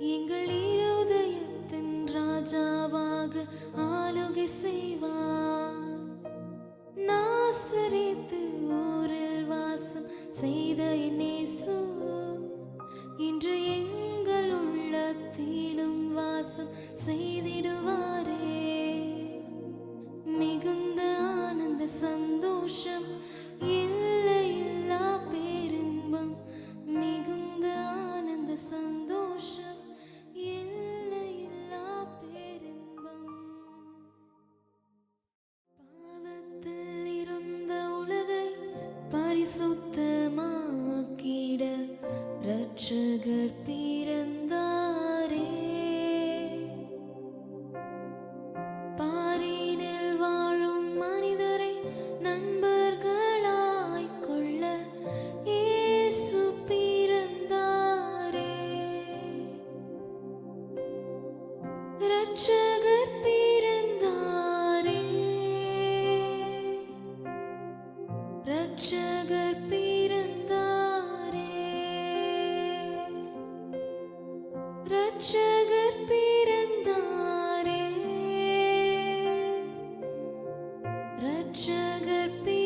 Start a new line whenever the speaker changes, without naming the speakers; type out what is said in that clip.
எங்கள் இருதயத்தின் ராஜாவாக ஆளுகை செய்வார். நாசரித்து ஊரில் வாசம் செய்த இனேசு இன்று எங்கள் உள்ளத்திலும் வாசம் செய்திடுவாரே. மிகுந்த ஆனந்த சந்தோஷம் ரட்சகர் பிறந்தாரே. பாரினில் வாழும் மனிதரை நண்பர்களாய் கொள்ள இயேசு பிறந்தாரே. ரட்சகர் பிறந்தாரே. ரட்சகர் பிறந்தாரே ரட்சகர் பிறந்தாரே. ரட்சகர் பிறந்தாரே